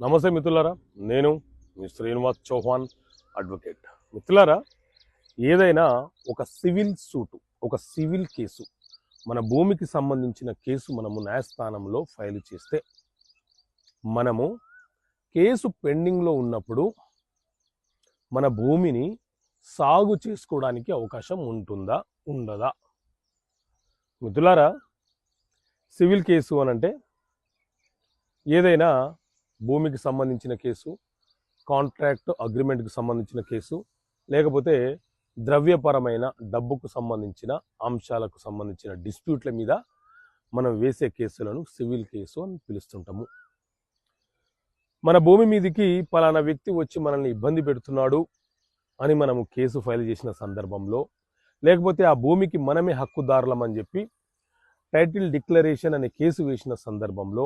నమస్తే మిత్రులారా నేను మీ శ్రీనివాస్ చౌహాన్ అడ్వకేట్ మిత్రులారా ఏదైనా ఒక సివిల్ సూటు ఒక సివిల్ కేసు మన భూమికి సంబంధించిన కేసు మనము న్యాయస్థానంలో ఫైల్ చేస్తే మనము కేసు పెండింగ్లో ఉన్నప్పుడు మన భూమిని సాగు చేసుకోవడానికి అవకాశం ఉంటుందా ఉండదా? మిత్రులారా సివిల్ కేసు అనంటే ఏదైనా భూమికి సంబంధించిన కేసు కాంట్రాక్ట్ అగ్రిమెంట్కి సంబంధించిన కేసు లేకపోతే ద్రవ్యపరమైన డబ్బుకు సంబంధించిన అంశాలకు సంబంధించిన డిస్ప్యూట్ల మీద మనం వేసే కేసులను సివిల్ కేసు అని పిలుస్తుంటాము. మన భూమి మీదకి పలానా వ్యక్తి వచ్చి మనల్ని ఇబ్బంది పెడుతున్నాడు అని మనము కేసు ఫైల్ చేసిన సందర్భంలో లేకపోతే ఆ భూమికి మనమే హక్కుదారులం అని చెప్పి టైటిల్ డిక్లరేషన్ అనే కేసు వేసిన సందర్భంలో